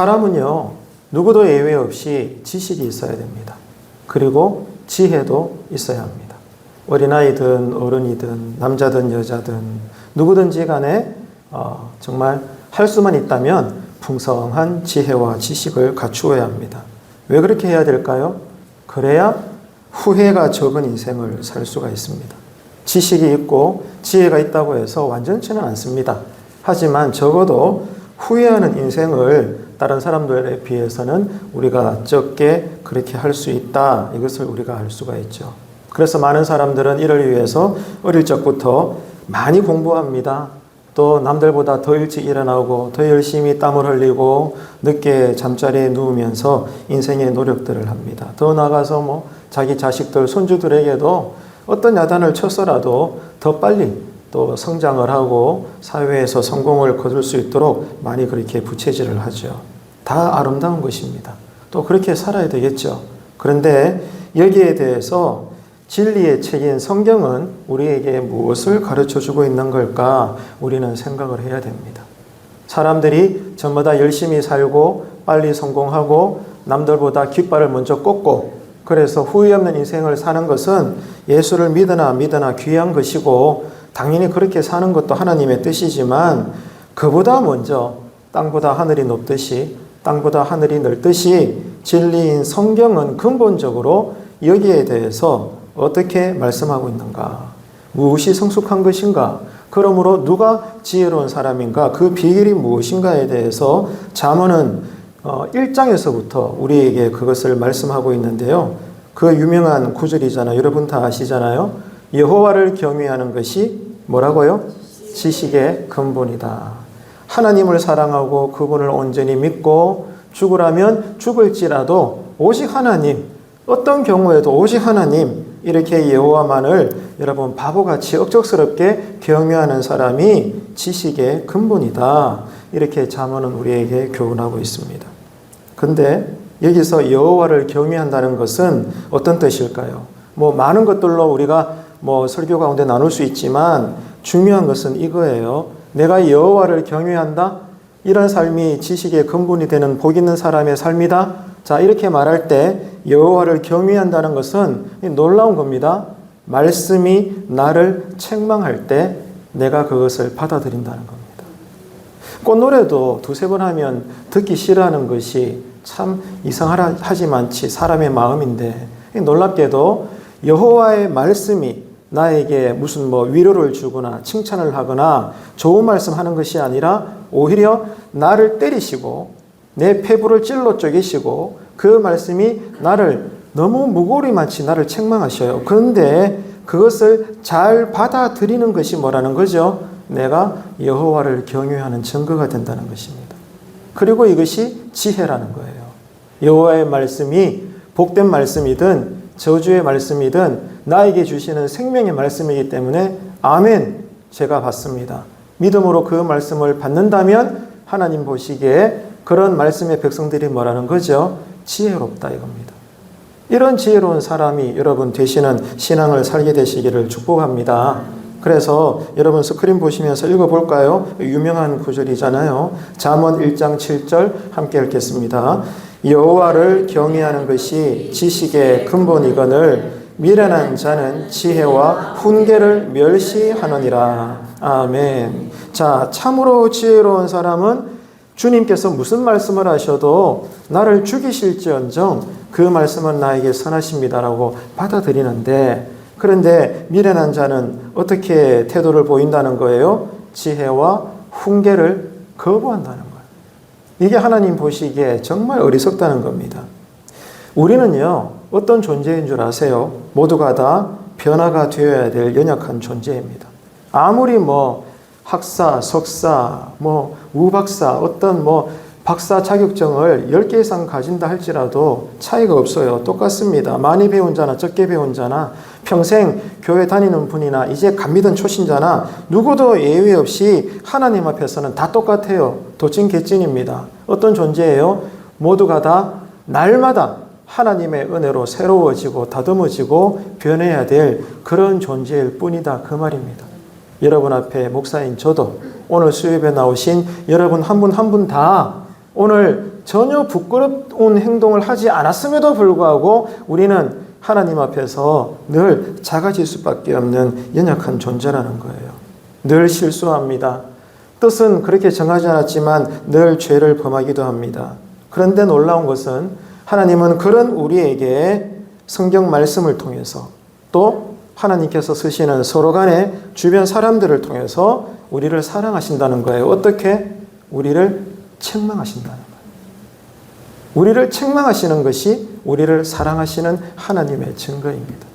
사람은요, 누구도 예외 없이 지식이 있어야 됩니다. 그리고 지혜도 있어야 합니다. 어린아이든 어른이든 남자든 여자든 누구든지 간에 어, 정말 할 수만 있다면 풍성한 지혜와 지식을 갖추어야 합니다. 왜 그렇게 해야 될까요? 그래야 후회가 적은 인생을 살 수가 있습니다. 지식이 있고 지혜가 있다고 해서 완전치는 않습니다. 하지만 적어도 후회하는 인생을 다른 사람들에 비해서는 우리가 적게 그렇게 할 수 있다. 이것을 우리가 알 수가 있죠. 그래서 많은 사람들은 이를 위해서 어릴 적부터 많이 공부합니다. 또 남들보다 더 일찍 일어나고 더 열심히 땀을 흘리고 늦게 잠자리에 누우면서 인생의 노력들을 합니다. 더 나아가서 뭐 자기 자식들, 손주들에게도 어떤 야단을 쳤어라도 더 빨리 또 성장을 하고 사회에서 성공을 거둘 수 있도록 많이 그렇게 부채질을 하죠. 다 아름다운 것입니다. 또 그렇게 살아야 되겠죠. 그런데 여기에 대해서 진리의 책인 성경은 우리에게 무엇을 가르쳐 주고 있는 걸까 우리는 생각을 해야 됩니다. 사람들이 전부 다 열심히 살고 빨리 성공하고 남들보다 깃발을 먼저 꽂고 그래서 후회 없는 인생을 사는 것은 예수를 믿으나 믿으나 귀한 것이고 당연히 그렇게 사는 것도 하나님의 뜻이지만 그보다 먼저 땅보다 하늘이 높듯이 땅보다 하늘이 넓듯이 진리인 성경은 근본적으로 여기에 대해서 어떻게 말씀하고 있는가? 무엇이 성숙한 것인가? 그러므로 누가 지혜로운 사람인가? 그 비결이 무엇인가에 대해서 잠언은 1장에서부터 우리에게 그것을 말씀하고 있는데요. 그 유명한 구절이잖아요. 여러분 다 아시잖아요. 여호와를 경외하는 것이 뭐라고요? 지식의 근본이다. 하나님을 사랑하고 그분을 온전히 믿고 죽으라면 죽을지라도 오직 하나님, 어떤 경우에도 오직 하나님, 이렇게 여호와만을 여러분 바보같이 억척스럽게 경외하는 사람이 지식의 근본이다. 이렇게 잠언은 우리에게 교훈하고 있습니다. 근데 여기서 여호와를 경외한다는 것은 어떤 뜻일까요? 뭐 많은 것들로 우리가 뭐 설교 가운데 나눌 수 있지만 중요한 것은 이거예요. 내가 여호와를 경외한다. 이런 삶이 지식의 근본이 되는 복 있는 사람의 삶이다. 자, 이렇게 말할 때 여호와를 경외한다는 것은 놀라운 겁니다. 말씀이 나를 책망할 때 내가 그것을 받아들인다는 겁니다. 꽃노래도 두세 번 하면 듣기 싫어하는 것이 참 이상하지만치 사람의 마음인데 놀랍게도 여호와의 말씀이 나에게 무슨 뭐 위로를 주거나 칭찬을 하거나 좋은 말씀 하는 것이 아니라 오히려 나를 때리시고 내 폐부를 찔러 쪼개시고 그 말씀이 나를 너무 무고리만치 나를 책망하셔요. 그런데 그것을 잘 받아들이는 것이 뭐라는 거죠? 내가 여호와를 경외하는 증거가 된다는 것입니다. 그리고 이것이 지혜라는 거예요. 여호와의 말씀이 복된 말씀이든 저주의 말씀이든 나에게 주시는 생명의 말씀이기 때문에 아멘 제가 받습니다. 믿음으로 그 말씀을 받는다면 하나님 보시기에 그런 말씀의 백성들이 뭐라는 거죠? 지혜롭다 이겁니다. 이런 지혜로운 사람이 여러분 되시는 신앙을 살게 되시기를 축복합니다. 그래서 여러분 스크린 보시면서 읽어볼까요? 유명한 구절이잖아요. 잠언 1장 7절 함께 읽겠습니다. 여호와를 경외하는 것이 지식의 근본이거늘 미련한 자는 지혜와 훈계를 멸시하느니라. 아멘. 자, 참으로 지혜로운 사람은 주님께서 무슨 말씀을 하셔도 나를 죽이실지언정 그 말씀은 나에게 선하십니다라고 받아들이는데 그런데 미련한 자는 어떻게 태도를 보인다는 거예요? 지혜와 훈계를 거부한다는 거예요. 이게 하나님 보시기에 정말 어리석다는 겁니다. 우리는요, 어떤 존재인 줄 아세요? 모두가 다 변화가 되어야 될 연약한 존재입니다. 아무리 뭐 학사, 석사, 뭐 우박사, 어떤 뭐 박사 자격증을 10개 이상 가진다 할지라도 차이가 없어요. 똑같습니다. 많이 배운 자나 적게 배운 자나 평생 교회 다니는 분이나 이제 감 믿은 초신자나 누구도 예외 없이 하나님 앞에서는 다 똑같아요. 도찐 개찐입니다. 어떤 존재예요? 모두가 다 날마다 하나님의 은혜로 새로워지고 다듬어지고 변해야 될 그런 존재일 뿐이다. 그 말입니다. 여러분 앞에 목사인 저도 오늘 수협에 나오신 여러분 한 분 한 분 다 오늘 전혀 부끄러운 행동을 하지 않았음에도 불구하고 우리는 하나님 앞에서 늘 작아질 수밖에 없는 연약한 존재라는 거예요. 늘 실수합니다. 뜻은 그렇게 정하지 않았지만 늘 죄를 범하기도 합니다. 그런데 놀라운 것은 하나님은 그런 우리에게 성경 말씀을 통해서 또 하나님께서 쓰시는 서로 간의 주변 사람들을 통해서 우리를 사랑하신다는 거예요. 어떻게? 우리를 책망하신다는 거예요. 우리를 책망하시는 것이 우리를 사랑하시는 하나님의 증거입니다.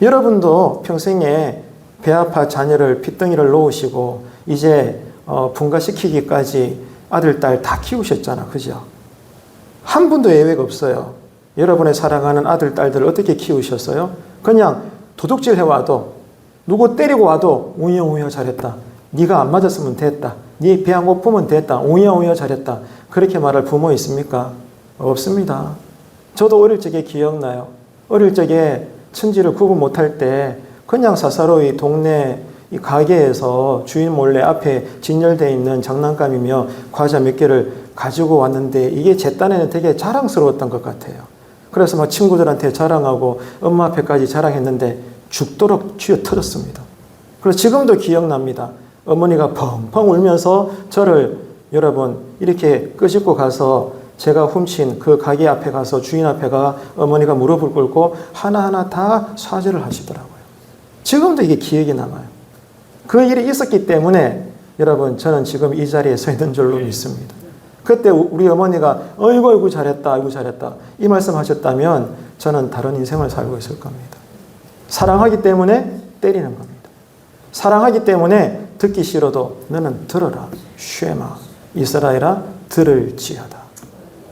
여러분도 평생에 배 아파 자녀를 핏덩이를 놓으시고 이제 어, 분가시키기까지 아들, 딸 다 키우셨잖아. 그죠? 한 분도 예외가 없어요. 여러분의 사랑하는 아들, 딸들을 어떻게 키우셨어요? 그냥 도둑질 해와도 누구 때리고 와도 우여우여 잘했다. 네가 안 맞았으면 됐다. 네 배 안 고프면 됐다. 우여우여 잘했다. 그렇게 말할 부모 있습니까? 없습니다. 저도 어릴 적에 기억나요. 어릴 적에 천지를 구분 못할 때 그냥 사사로이 동네 이 가게에서 주인 몰래 앞에 진열되어 있는 장난감이며 과자 몇 개를 가지고 왔는데 이게 제 딴에는 되게 자랑스러웠던 것 같아요. 그래서 막 친구들한테 자랑하고 엄마 앞에까지 자랑했는데 죽도록 쥐어 틀었습니다. 그래서 지금도 기억납니다. 어머니가 펑펑 울면서 저를 여러분 이렇게 끄집고 가서 제가 훔친 그 가게 앞에 가서 주인 앞에 가 어머니가 무릎을 꿇고 하나하나 다 사죄를 하시더라고요. 지금도 이게 기억이 남아요. 그 일이 있었기 때문에 여러분 저는 지금 이 자리에 서 있는 줄로 믿습니다. 그때 우리 어머니가 어이구 어이구 잘했다 어이구 잘했다 이 말씀 하셨다면 저는 다른 인생을 살고 있을 겁니다. 사랑하기 때문에 때리는 겁니다. 사랑하기 때문에 듣기 싫어도 너는 들어라 쉐마 이스라엘아 들을지어다.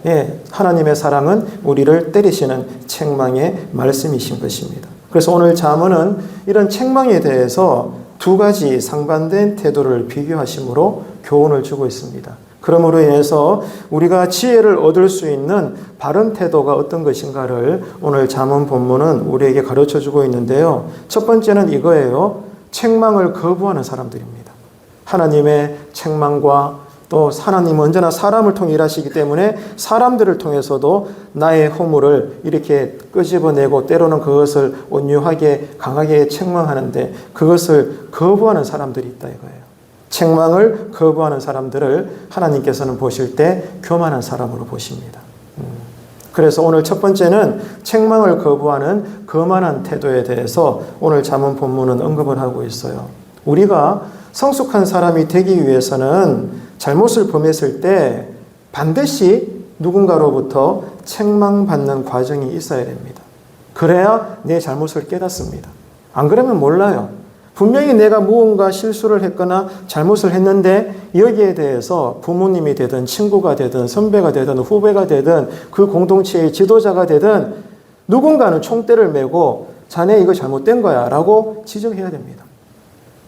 예, 하나님의 사랑은 우리를 때리시는 책망의 말씀이신 것입니다. 그래서 오늘 자문은 이런 책망에 대해서 두 가지 상반된 태도를 비교하심으로 교훈을 주고 있습니다. 그러므로 인해서 우리가 지혜를 얻을 수 있는 바른 태도가 어떤 것인가를 오늘 잠언 본문은 우리에게 가르쳐 주고 있는데요. 첫 번째는 이거예요. 책망을 거부하는 사람들입니다. 하나님의 책망과 또 하나님은 언제나 사람을 통해 일하시기 때문에 사람들을 통해서도 나의 허물을 이렇게 끄집어내고 때로는 그것을 온유하게 강하게 책망하는데 그것을 거부하는 사람들이 있다 이거예요. 책망을 거부하는 사람들을 하나님께서는 보실 때 교만한 사람으로 보십니다. 음. 그래서 오늘 첫 번째는 책망을 거부하는 거만한 태도에 대해서 오늘 잠언 본문은 언급을 하고 있어요. 우리가 성숙한 사람이 되기 위해서는 잘못을 범했을 때 반드시 누군가로부터 책망받는 과정이 있어야 됩니다. 그래야 내 잘못을 깨닫습니다. 안 그러면 몰라요. 분명히 내가 무언가 실수를 했거나 잘못을 했는데 여기에 대해서 부모님이 되든 친구가 되든 선배가 되든 후배가 되든 그 공동체의 지도자가 되든 누군가는 총대를 메고 자네 이거 잘못된 거야 라고 지적해야 됩니다.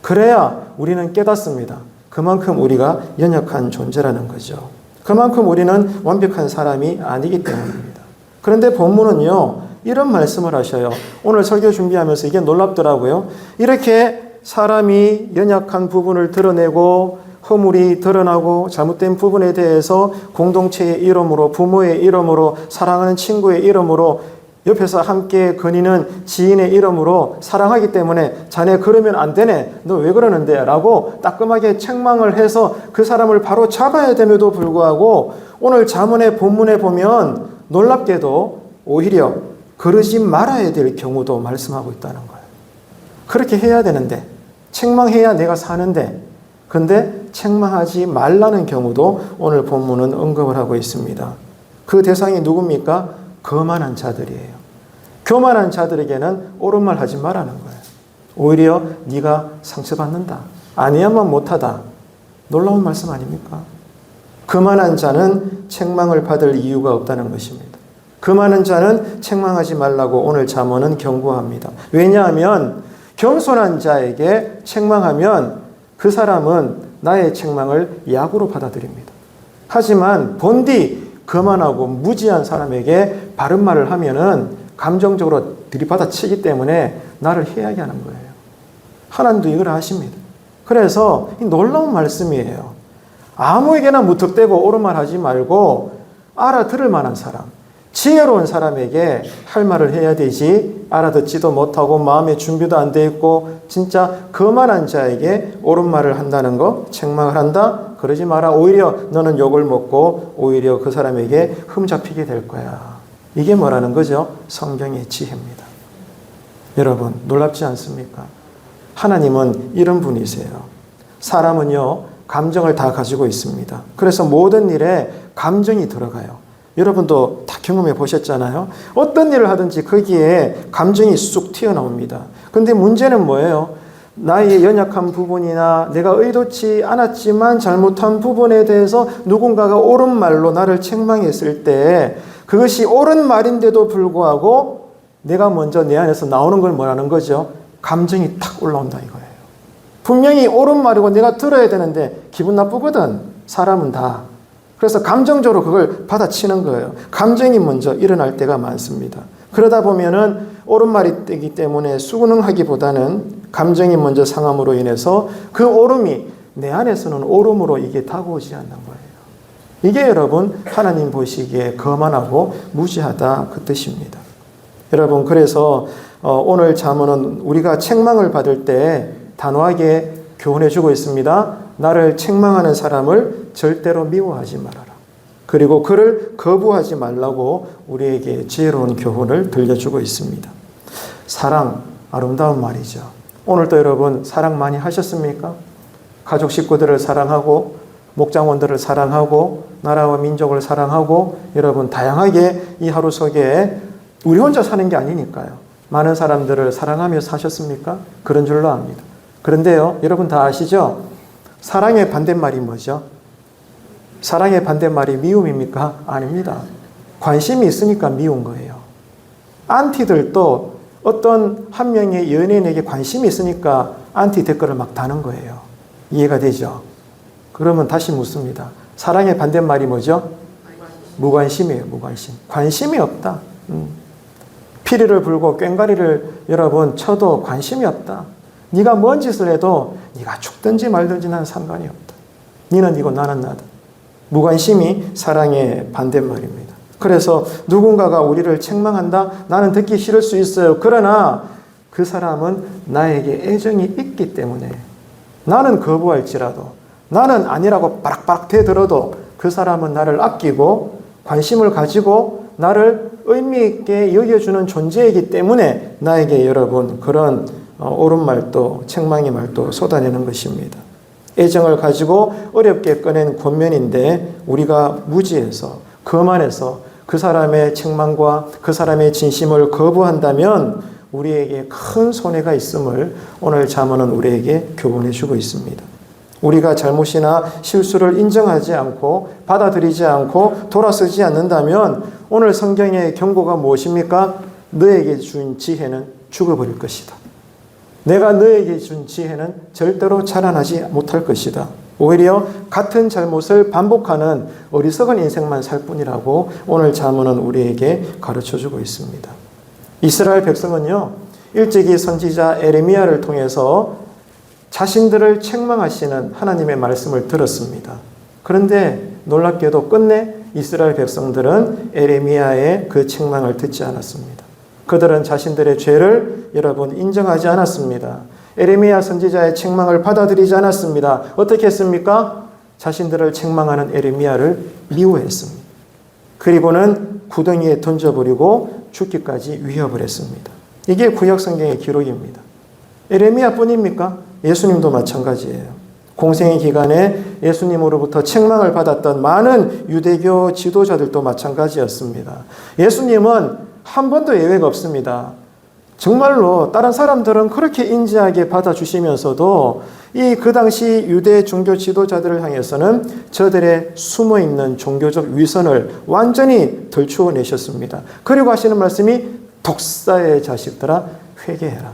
그래야 우리는 깨닫습니다. 그만큼 우리가 연약한 존재라는 거죠. 그만큼 우리는 완벽한 사람이 아니기 때문입니다. 그런데 본문은요, 이런 말씀을 하셔요. 오늘 설교 준비하면서 이게 놀랍더라고요. 이렇게 사람이 연약한 부분을 드러내고 허물이 드러나고 잘못된 부분에 대해서 공동체의 이름으로 부모의 이름으로 사랑하는 친구의 이름으로 옆에서 함께 거니는 지인의 이름으로 사랑하기 때문에 자네 그러면 안 되네. 너 왜 그러는데? 라고 따끔하게 책망을 해서 그 사람을 바로 잡아야 됨에도 불구하고 오늘 자문의 본문에 보면 놀랍게도 오히려 그러지 말아야 될 경우도 말씀하고 있다는 거예요. 그렇게 해야 되는데 책망해야 내가 사는데 근데 책망하지 말라는 경우도 오늘 본문은 언급을 하고 있습니다. 그 대상이 누굽니까? 거만한 자들이에요. 교만한 자들에게는 옳은 말 하지 말라는 거예요. 오히려 네가 상처받는다. 아니야만 못하다. 놀라운 말씀 아닙니까? 그만한 자는 책망을 받을 이유가 없다는 것입니다. 그만한 자는 책망하지 말라고 오늘 잠언은 경고합니다. 왜냐하면 겸손한 자에게 책망하면 그 사람은 나의 책망을 약으로 받아들입니다. 하지만 본디 거만하고 무지한 사람에게 바른 말을 하면은 감정적으로 들이받아 치기 때문에 나를 해하게 하는 거예요. 하나님도 이걸 하십니다. 그래서 이 놀라운 말씀이에요. 아무에게나 무턱대고 옳은 말 하지 말고 알아들을 만한 사람, 지혜로운 사람에게 할 말을 해야 되지 알아듣지도 못하고 마음의 준비도 안 돼 있고 진짜 거만한 자에게 옳은 말을 한다는 거 책망을 한다? 그러지 마라. 오히려 너는 욕을 먹고 오히려 그 사람에게 흠잡히게 될 거야. 이게 뭐라는 거죠? 성경의 지혜입니다. 여러분 놀랍지 않습니까? 하나님은 이런 분이세요. 사람은요 감정을 다 가지고 있습니다. 그래서 모든 일에 감정이 들어가요 여러분도 다 경험해 보셨잖아요. 어떤 일을 하든지 거기에 감정이 쑥 튀어나옵니다. 근데 문제는 뭐예요? 나의 연약한 부분이나 내가 의도치 않았지만 잘못한 부분에 대해서 누군가가 옳은 말로 나를 책망했을 때 그것이 옳은 말인데도 불구하고 내가 먼저 내 안에서 나오는 걸 뭐라는 거죠? 감정이 탁 올라온다 이거예요. 분명히 옳은 말이고 내가 들어야 되는데 기분 나쁘거든. 사람은 다. 그래서 감정적으로 그걸 받아치는 거예요. 감정이 먼저 일어날 때가 많습니다. 그러다 보면은 옳은 말이 되기 때문에 수긍하기보다는 감정이 먼저 상함으로 인해서 그 옳음이 내 안에서는 옳음으로 이게 다가오지 않는 거예요. 이게 여러분 하나님 보시기에 거만하고 무지하다 그 뜻입니다. 여러분 그래서 어, 오늘 자문은 우리가 책망을 받을 때 단호하게 교훈해 주고 있습니다. 나를 책망하는 사람을 절대로 미워하지 말아라. 그리고 그를 거부하지 말라고 우리에게 지혜로운 교훈을 들려주고 있습니다. 사랑, 아름다운 말이죠. 오늘도 여러분 사랑 많이 하셨습니까? 가족 식구들을 사랑하고, 목장원들을 사랑하고, 나라와 민족을 사랑하고, 여러분 다양하게 이 하루 속에 우리 혼자 사는 게 아니니까요. 많은 사람들을 사랑하며 사셨습니까? 그런 줄로 압니다. 그런데요, 여러분 다 아시죠? 사랑의 반대말이 뭐죠? 사랑의 반대말이 미움입니까? 아닙니다. 관심이 있으니까 미운 거예요. 안티들도 어떤 한 명의 연예인에게 관심이 있으니까 안티 댓글을 막 다는 거예요. 이해가 되죠? 그러면 다시 묻습니다. 사랑의 반대말이 뭐죠? 무관심이에요, 무관심. 관심이 없다. 음. 피리를 불고 꽹가리를 여러분 쳐도 관심이 없다. 네가 뭔 짓을 해도 네가 죽든지 말든지 난 상관이 없다. 너는 이고 나는 나다. 무관심이 사랑의 반대말입니다. 그래서 누군가가 우리를 책망한다? 나는 듣기 싫을 수 있어요. 그러나 그 사람은 나에게 애정이 있기 때문에 나는 거부할지라도 나는 아니라고 바락바락 대들어도 그 사람은 나를 아끼고 관심을 가지고 나를 의미 있게 여겨주는 존재이기 때문에 나에게 여러분 그런 어, 옳은 말도 책망의 말도 쏟아내는 것입니다. 애정을 가지고 어렵게 꺼낸 권면인데 우리가 무지해서 거만해서 그 사람의 책망과 그 사람의 진심을 거부한다면 우리에게 큰 손해가 있음을 오늘 자문은 우리에게 교훈해 주고 있습니다. 우리가 잘못이나 실수를 인정하지 않고 받아들이지 않고 돌아서지 않는다면 오늘 성경의 경고가 무엇입니까? 너에게 준 지혜는 죽어버릴 것이다. 내가 너에게 준 지혜는 절대로 자라나지 못할 것이다. 오히려 같은 잘못을 반복하는 어리석은 인생만 살 뿐이라고 오늘 자문은 우리에게 가르쳐 주고 있습니다. 이스라엘 백성은요, 일찍이 선지자 에레미야를 통해서 자신들을 책망하시는 하나님의 말씀을 들었습니다. 그런데 놀랍게도 끝내 이스라엘 백성들은 에레미야의 그 책망을 듣지 않았습니다. 그들은 자신들의 죄를 여러분 인정하지 않았습니다. 에레미야 선지자의 책망을 받아들이지 않았습니다. 어떻게 했습니까? 자신들을 책망하는 에레미야를 미워했습니다. 그리고는 구덩이에 던져버리고 죽기까지 위협을 했습니다. 이게 구약 성경의 기록입니다. 에레미야뿐입니까? 예수님도 마찬가지예요. 공생의 기간에 예수님으로부터 책망을 받았던 많은 유대교 지도자들도 마찬가지였습니다. 예수님은 한 번도 예외가 없습니다. 정말로 다른 사람들은 그렇게 인지하게 받아주시면서도 이 그 당시 유대 종교 지도자들을 향해서는 저들의 숨어 있는 종교적 위선을 완전히 덜추어 내셨습니다. 그리고 하시는 말씀이 독사의 자식들아 회개해라.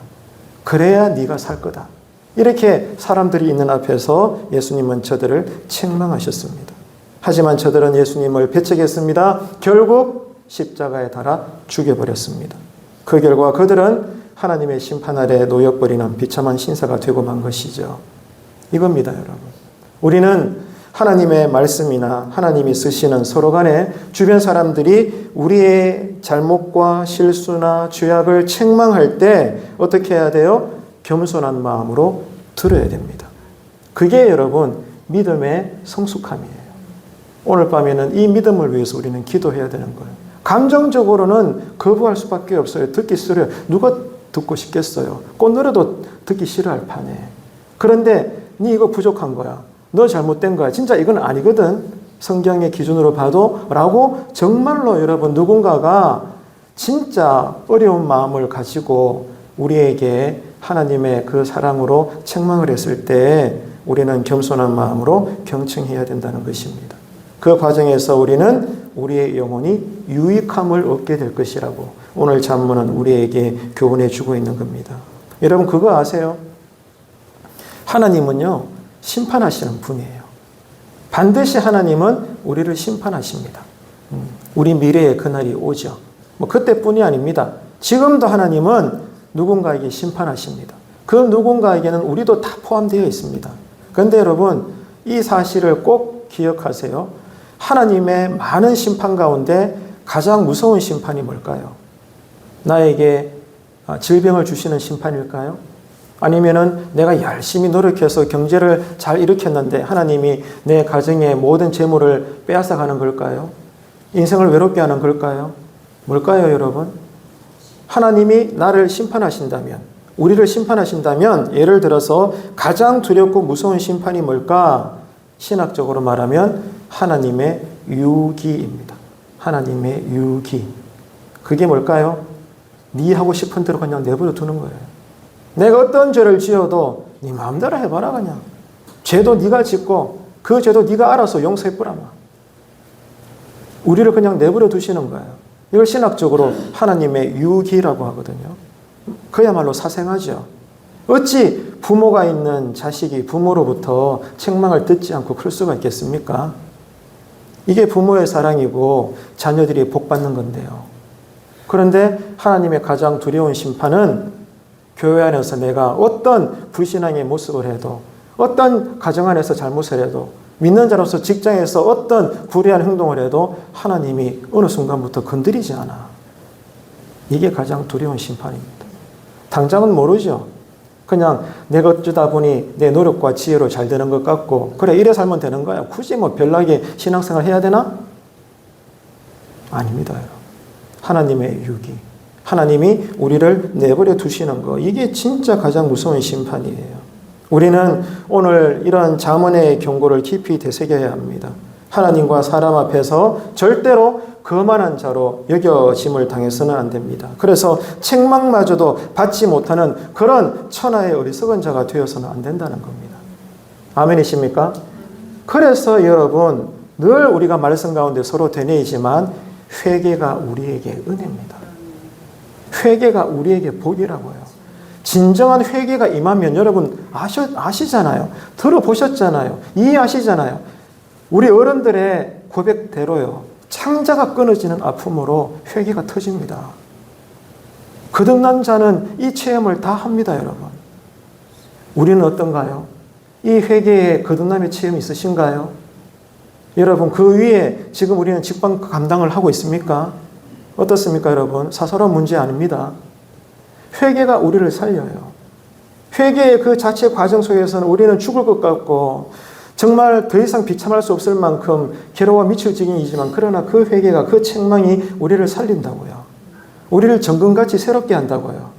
그래야 네가 살 거다. 이렇게 사람들이 있는 앞에서 예수님은 저들을 책망하셨습니다. 하지만 저들은 예수님을 배척했습니다. 결국 십자가에 달아 죽여버렸습니다. 그 결과 그들은 하나님의 심판 아래 놓여버리는 비참한 신사가 되고 만 것이죠. 이겁니다, 여러분. 우리는 하나님의 말씀이나 하나님이 쓰시는 서로 간에 주변 사람들이 우리의 잘못과 실수나 죄악을 책망할 때 어떻게 해야 돼요? 겸손한 마음으로 들어야 됩니다. 그게 여러분 믿음의 성숙함이에요. 오늘 밤에는 이 믿음을 위해서 우리는 기도해야 되는 거예요. 감정적으로는 거부할 수밖에 없어요. 듣기 싫어요. 누가 듣고 싶겠어요. 꽃노래도 듣기 싫어할 판에. 그런데 네 이거 부족한 거야. 너 잘못된 거야. 진짜 이건 아니거든. 성경의 기준으로 봐도 라고 정말로 여러분 누군가가 진짜 어려운 마음을 가지고 우리에게 하나님의 그 사랑으로 책망을 했을 때 우리는 겸손한 마음으로 경청해야 된다는 것입니다. 그 과정에서 우리는 우리의 영혼이 유익함을 얻게 될 것이라고 오늘 잠문은 우리에게 교훈해 주고 있는 겁니다. 여러분 그거 아세요? 하나님은요 심판하시는 분이에요. 반드시 하나님은 우리를 심판하십니다. 음, 우리 미래의 그날이 오죠. 뭐 그때뿐이 아닙니다. 지금도 하나님은 누군가에게 심판하십니다. 그 누군가에게는 우리도 다 포함되어 있습니다. 그런데 여러분 이 사실을 꼭 기억하세요. 하나님의 많은 심판 가운데 가장 무서운 심판이 뭘까요? 나에게 아, 질병을 주시는 심판일까요? 아니면은 내가 열심히 노력해서 경제를 잘 일으켰는데 하나님이 내 가정의 모든 재물을 빼앗아 가는 걸까요? 인생을 외롭게 하는 걸까요? 뭘까요, 여러분? 하나님이 나를 심판하신다면, 우리를 심판하신다면, 예를 들어서 가장 두렵고 무서운 심판이 뭘까? 신학적으로 말하면 하나님의 유기입니다. 하나님의 유기. 그게 뭘까요? 네 하고 싶은 대로 그냥 내버려 두는 거예요. 내가 어떤 죄를 지어도 네 마음대로 해봐라 그냥. 죄도 네가 짓고 그 죄도 네가 알아서 용서해보라마. 우리를 그냥 내버려 두시는 거예요. 이걸 신학적으로 하나님의 유기라고 하거든요. 그야말로 사생하죠. 어찌 부모가 있는 자식이 부모로부터 책망을 듣지 않고 클 수가 있겠습니까? 이게 부모의 사랑이고 자녀들이 복받는 건데요. 그런데 하나님의 가장 두려운 심판은 교회 안에서 내가 어떤 불신앙의 모습을 해도 어떤 가정 안에서 잘못을 해도 믿는 자로서 직장에서 어떤 불의한 행동을 해도 하나님이 어느 순간부터 건드리지 않아. 이게 가장 두려운 심판입니다. 당장은 모르죠. 그냥 내가 어쩌다 보니 내 노력과 지혜로 잘 되는 것 같고 그래 이래 살면 되는 거야. 굳이 뭐 별나게 신앙생활 해야 되나? 아닙니다. 하나님의 유기. 하나님이 우리를 내버려 두시는 거. 이게 진짜 가장 무서운 심판이에요. 우리는 오늘 이런 자문의 경고를 깊이 되새겨야 합니다. 하나님과 사람 앞에서 절대로 거만한 자로 여겨짐을 당해서는 안 됩니다. 그래서 책망마저도 받지 못하는 그런 천하의 어리석은 자가 되어서는 안 된다는 겁니다. 아멘이십니까? 그래서 여러분 늘 우리가 말씀 가운데 서로 되뇌이지만 회개가 우리에게 은혜입니다. 회개가 우리에게 복이라고요. 진정한 회개가 임하면 여러분 아시, 아시잖아요. 들어보셨잖아요. 이해하시잖아요. 우리 어른들의 고백대로요. 창자가 끊어지는 아픔으로 회개가 터집니다. 거듭난 자는 이 체험을 다 합니다, 여러분. 우리는 어떤가요? 이 회개에 거듭남의 체험이 있으신가요? 여러분, 그 위에 지금 우리는 직방 감당을 하고 있습니까? 어떻습니까, 여러분? 사사로운 문제 아닙니다. 회개가 우리를 살려요. 회개의 그 자체 과정 속에서는 우리는 죽을 것 같고 정말 더 이상 비참할 수 없을 만큼 괴로워 미칠 지경이지만 그러나 그 회개가 그 책망이 우리를 살린다고요. 우리를 정금같이 새롭게 한다고요.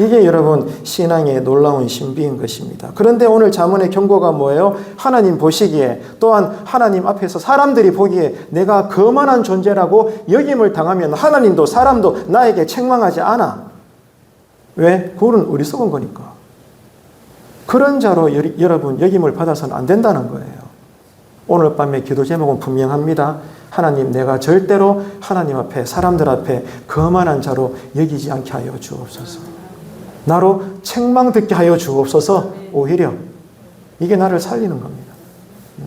이게 여러분 신앙의 놀라운 신비인 것입니다. 그런데 오늘 자문의 경고가 뭐예요? 하나님 보시기에 또한 하나님 앞에서 사람들이 보기에 내가 거만한 존재라고 여김을 당하면 하나님도 사람도 나에게 책망하지 않아. 왜? 그거는 어리석은 거니까. 그런 자로 여, 여러분 여김을 받아서는 안 된다는 거예요. 오늘 밤의 기도 제목은 분명합니다. 하나님, 내가 절대로 하나님 앞에, 사람들 앞에 거만한 자로 여기지 않게 하여 주옵소서. 나로 책망 듣게 하여 주옵소서. 오히려 이게 나를 살리는 겁니다. 음,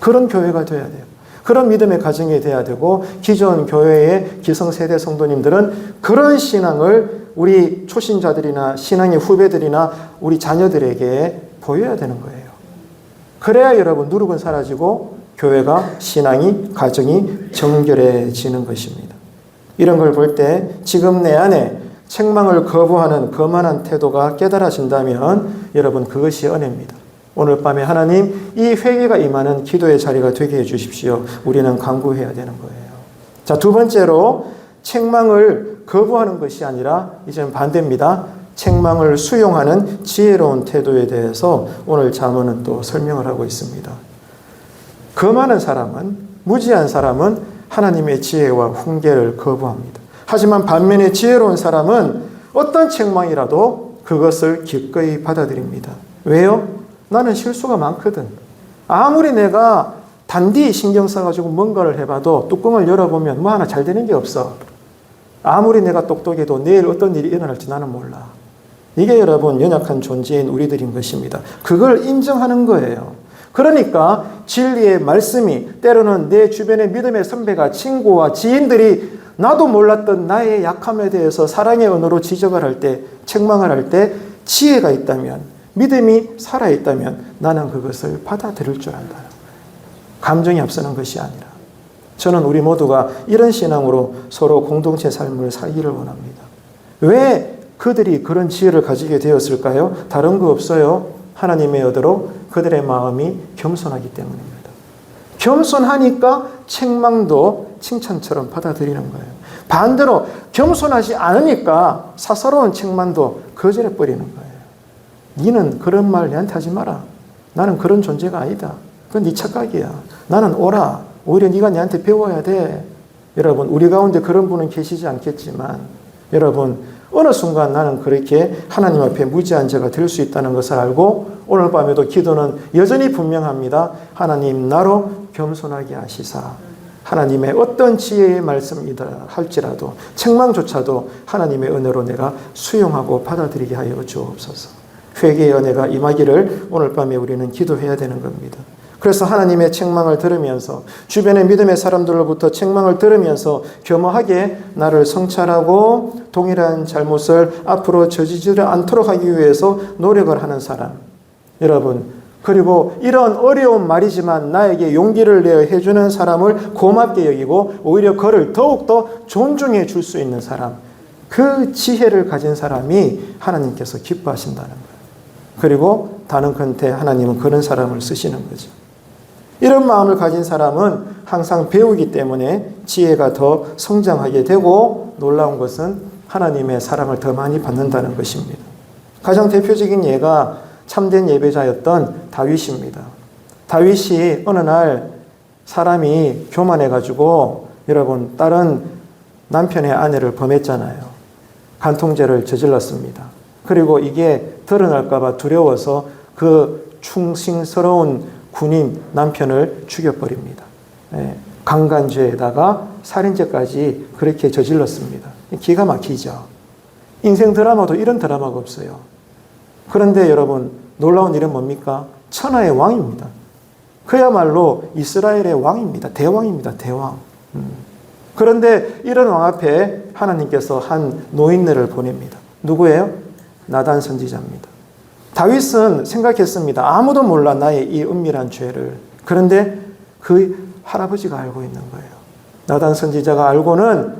그런 교회가 돼야 돼요. 그런 믿음의 가정이 돼야 되고 기존 교회의 기성세대 성도님들은 그런 신앙을 우리 초신자들이나 신앙의 후배들이나 우리 자녀들에게 보여야 되는 거예요. 그래야 여러분 누룩은 사라지고 교회가 신앙이 가정이 정결해지는 것입니다. 이런 걸 볼 때 지금 내 안에 책망을 거부하는 거만한 태도가 깨달아진다면 여러분 그것이 은혜입니다. 오늘 밤에 하나님 이 회개가 임하는 기도의 자리가 되게 해 주십시오. 우리는 강구해야 되는 거예요. 자, 두 번째로 책망을 거부하는 것이 아니라 이제는 반대입니다. 책망을 수용하는 지혜로운 태도에 대해서 오늘 자문은 또 설명을 하고 있습니다. 거만한 사람은 무지한 사람은 하나님의 지혜와 훈계를 거부합니다. 하지만 반면에 지혜로운 사람은 어떤 책망이라도 그것을 기꺼이 받아들입니다. 왜요? 나는 실수가 많거든. 아무리 내가 단디 신경 써가지고 뭔가를 해봐도 뚜껑을 열어보면 뭐 하나 잘 되는 게 없어. 아무리 내가 똑똑해도 내일 어떤 일이 일어날지 나는 몰라. 이게 여러분 연약한 존재인 우리들인 것입니다. 그걸 인정하는 거예요. 그러니까 진리의 말씀이 때로는 내 주변의 믿음의 선배가 친구와 지인들이 나도 몰랐던 나의 약함에 대해서 사랑의 언어로 지적을 할 때, 책망을 할 때 지혜가 있다면, 믿음이 살아있다면 나는 그것을 받아들일 줄 안다. 감정이 앞서는 것이 아니라. 저는 우리 모두가 이런 신앙으로 서로 공동체 삶을 살기를 원합니다. 왜 그들이 그런 지혜를 가지게 되었을까요? 다른 거 없어요. 하나님의 여대로 그들의 마음이 겸손하기 때문입니다. 겸손하니까 책망도 칭찬처럼 받아들이는 거예요. 반대로 겸손하지 않으니까 사사로운 책망도 거절해 버리는 거예요. 니는 그런 말 내한테 하지 마라. 나는 그런 존재가 아니다. 그건 네 착각이야. 나는 오라. 오히려 네가 내한테 배워야 돼. 여러분, 우리 가운데 그런 분은 계시지 않겠지만, 여러분, 어느 순간 나는 그렇게 하나님 앞에 무지한 자가 될 수 있다는 것을 알고 오늘 밤에도 기도는 여전히 분명합니다. 하나님 나로 겸손하게 하시사 하나님의 어떤 지혜의 말씀이다 할지라도 책망조차도 하나님의 은혜로 내가 수용하고 받아들이게 하여 주옵소서. 회개의 은혜가 임하기를 오늘 밤에 우리는 기도해야 되는 겁니다. 그래서 하나님의 책망을 들으면서 주변의 믿음의 사람들로부터 책망을 들으면서 겸허하게 나를 성찰하고 동일한 잘못을 앞으로 저지지 않도록 하기 위해서 노력을 하는 사람. 여러분, 그리고 이런 어려운 말이지만 나에게 용기를 내어 해주는 사람을 고맙게 여기고 오히려 그를 더욱더 존중해 줄 수 있는 사람. 그 지혜를 가진 사람이 하나님께서 기뻐하신다는 거예요. 그리고 단언컨대 하나님은 그런 사람을 쓰시는 거죠. 이런 마음을 가진 사람은 항상 배우기 때문에 지혜가 더 성장하게 되고 놀라운 것은 하나님의 사랑을 더 많이 받는다는 것입니다. 가장 대표적인 예가 참된 예배자였던 다윗입니다. 다윗이 어느 날 사람이 교만해가지고 여러분 다른 남편의 아내를 범했잖아요. 간통죄를 저질렀습니다. 그리고 이게 드러날까봐 두려워서 그 충성스러운 군인 남편을 죽여버립니다. 예, 강간죄에다가 살인죄까지 그렇게 저질렀습니다. 기가 막히죠. 인생 드라마도 이런 드라마가 없어요. 그런데 여러분 놀라운 일은 뭡니까? 천하의 왕입니다. 그야말로 이스라엘의 왕입니다. 대왕입니다. 대왕. 음. 그런데 이런 왕 앞에 하나님께서 한 노인네를 보냅니다. 누구예요? 나단 선지자입니다. 다윗은 생각했습니다. 아무도 몰라 나의 이 은밀한 죄를. 그런데 그 할아버지가 알고 있는 거예요. 나단 선지자가 알고는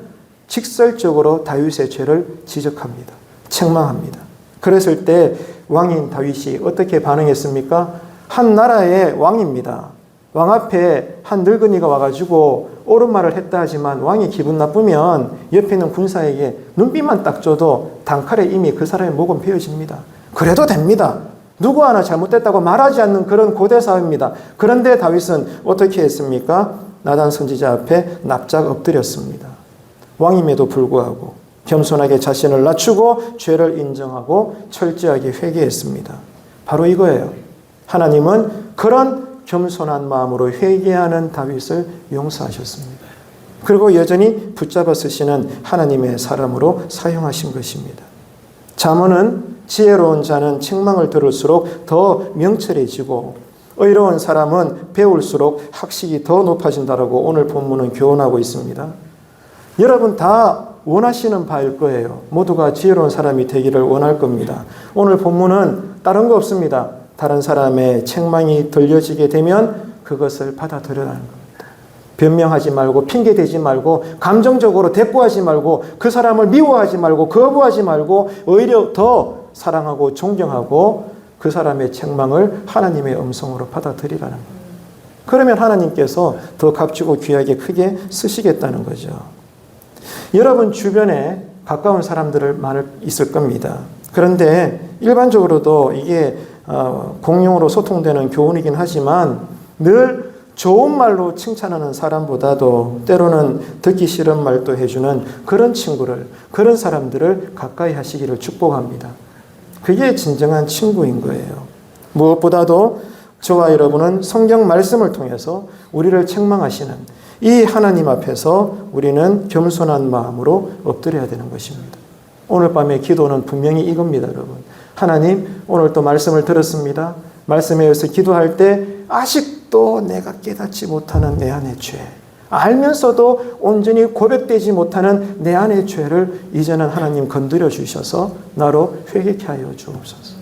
직설적으로 다윗의 죄를 지적합니다. 책망합니다. 그랬을 때 왕인 다윗이 어떻게 반응했습니까? 한 나라의 왕입니다. 왕 앞에 한 늙은이가 와가지고 옳은 말을 했다 하지만 왕이 기분 나쁘면 옆에 있는 군사에게 눈빛만 딱 줘도 단칼에 이미 그 사람의 목은 베어집니다. 그래도 됩니다. 누구 하나 잘못됐다고 말하지 않는 그런 고대 사회입니다. 그런데 다윗은 어떻게 했습니까? 나단 선지자 앞에 납작 엎드렸습니다. 왕임에도 불구하고 겸손하게 자신을 낮추고 죄를 인정하고 철저하게 회개했습니다. 바로 이거예요. 하나님은 그런 겸손한 마음으로 회개하는 다윗을 용서하셨습니다. 그리고 여전히 붙잡아 쓰시는 하나님의 사람으로 사용하신 것입니다. 잠언은 지혜로운 자는 책망을 들을수록 더 명철해지고 의로운 사람은 배울수록 학식이 더 높아진다라고 오늘 본문은 교훈하고 있습니다. 여러분 다 원하시는 바일 거예요. 모두가 지혜로운 사람이 되기를 원할 겁니다. 오늘 본문은 다른 거 없습니다. 다른 사람의 책망이 들려지게 되면 그것을 받아들여라는 겁니다. 변명하지 말고 핑계 대지 말고 감정적으로 대꾸하지 말고 그 사람을 미워하지 말고 거부하지 말고 오히려 더 사랑하고 존경하고 그 사람의 책망을 하나님의 음성으로 받아들이라는 겁니다. 그러면 하나님께서 더 값지고 귀하게 크게 쓰시겠다는 거죠. 여러분 주변에 가까운 사람들을 많을 있을 겁니다. 그런데 일반적으로도 이게 어, 공용으로 소통되는 교훈이긴 하지만 늘 좋은 말로 칭찬하는 사람보다도 때로는 듣기 싫은 말도 해주는 그런 친구를, 그런 사람들을 가까이 하시기를 축복합니다. 그게 진정한 친구인 거예요. 무엇보다도 저와 여러분은 성경 말씀을 통해서 우리를 책망하시는 이 하나님 앞에서 우리는 겸손한 마음으로 엎드려야 되는 것입니다. 오늘 밤의 기도는 분명히 이겁니다, 여러분. 하나님, 오늘 또 말씀을 들었습니다. 말씀에 의해서 기도할 때 아직도 내가 깨닫지 못하는 내 안의 죄, 알면서도 온전히 고백되지 못하는 내 안의 죄를 이제는 하나님 건드려 주셔서 나로 회개케 하여 주옵소서.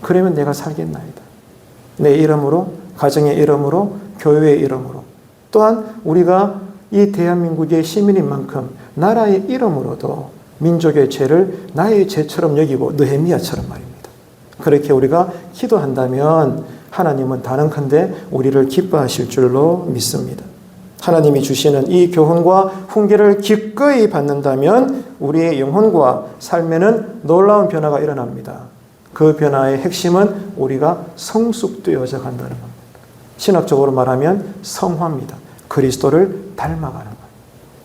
그러면 내가 살겠나이다. 내 이름으로, 가정의 이름으로, 교회의 이름으로, 또한 우리가 이 대한민국의 시민인 만큼 나라의 이름으로도 민족의 죄를 나의 죄처럼 여기고 느헤미야처럼 말입니다. 그렇게 우리가 기도한다면 하나님은 단언컨대 우리를 기뻐하실 줄로 믿습니다. 하나님이 주시는 이 교훈과 훈계를 기꺼이 받는다면 우리의 영혼과 삶에는 놀라운 변화가 일어납니다. 그 변화의 핵심은 우리가 성숙되어져 간다는 겁니다. 신학적으로 말하면 성화입니다. 그리스도를 닮아가는 것.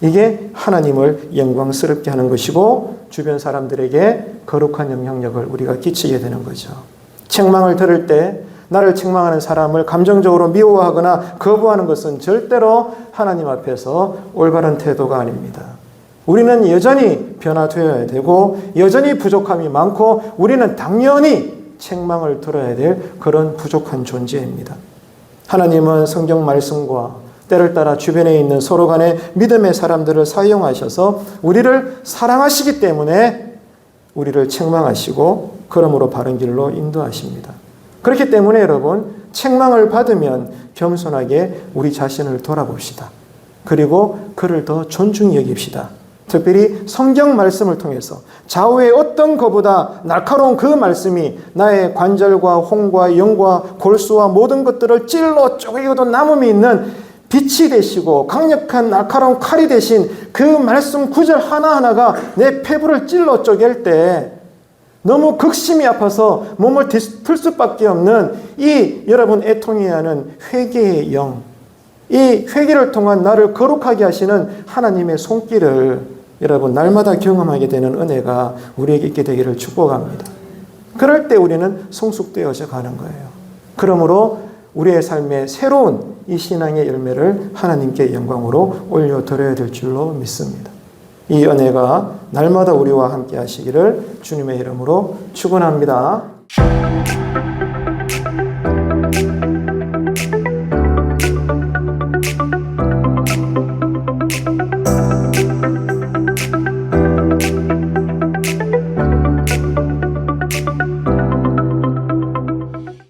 이게 하나님을 영광스럽게 하는 것이고 주변 사람들에게 거룩한 영향력을 우리가 끼치게 되는 거죠. 책망을 들을 때 나를 책망하는 사람을 감정적으로 미워하거나 거부하는 것은 절대로 하나님 앞에서 올바른 태도가 아닙니다. 우리는 여전히 변화되어야 되고 여전히 부족함이 많고 우리는 당연히 책망을 들어야 될 그런 부족한 존재입니다. 하나님은 성경 말씀과 때를 따라 주변에 있는 서로 간의 믿음의 사람들을 사용하셔서 우리를 사랑하시기 때문에 우리를 책망하시고 그러므로 바른 길로 인도하십니다. 그렇기 때문에 여러분 책망을 받으면 겸손하게 우리 자신을 돌아봅시다. 그리고 그를 더 존중히 여깁시다. 특별히 성경 말씀을 통해서 좌우의 어떤 것보다 날카로운 그 말씀이 나의 관절과 홍과 영과 골수와 모든 것들을 찔러 쪼개고도 남음이 있는 빛이 되시고 강력한 날카로운 칼이 되신 그 말씀 구절 하나하나가 내 폐부를 찔러 쪼갤 때 너무 극심히 아파서 몸을 뒤틀 수밖에 없는 이 여러분 애통해야 하는 회개의 영, 이 회개를 통한 나를 거룩하게 하시는 하나님의 손길을 여러분 날마다 경험하게 되는 은혜가 우리에게 있게 되기를 축복합니다. 그럴 때 우리는 성숙되어져 가는 거예요. 그러므로 우리의 삶의 새로운 이 신앙의 열매를 하나님께 영광으로 올려드려야 될 줄로 믿습니다. 이 은혜가 날마다 우리와 함께 하시기를 주님의 이름으로 축원합니다.